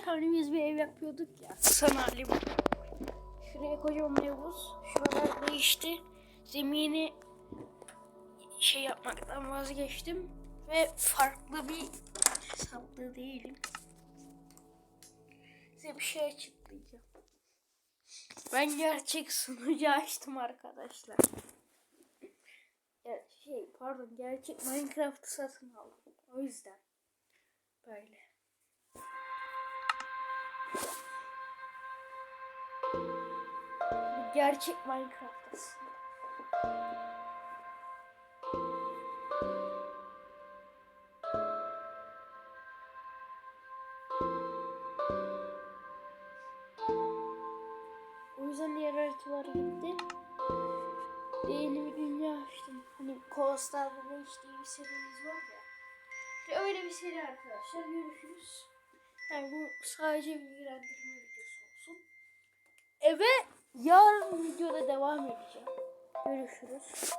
arkadaşlar biz bir ev yapıyorduk ya. Sanali bu. Şuraya kocaman bir havuz. Şuralar değişti. Zemini şey yapmaktan vazgeçtim. Ve farklı bir hesaplı değilim. Size bir şey açıklayacağım. Ben gerçek sunucu açtım arkadaşlar. Ya şey pardon gerçek Minecraft'ı satın aldım. O yüzden böyle. Gerçek Minecraft aslında. O yüzden diğer haritalar gitti. Yeni bir dünya açtım. Hani Coastal Village diye bir serimiz var ya. Öyle bir seri arkadaşlar. Görüşürüz. Yani bu sadece bilgilendirme videosu olsun. E ve yarın videoda devam edeceğim. Görüşürüz.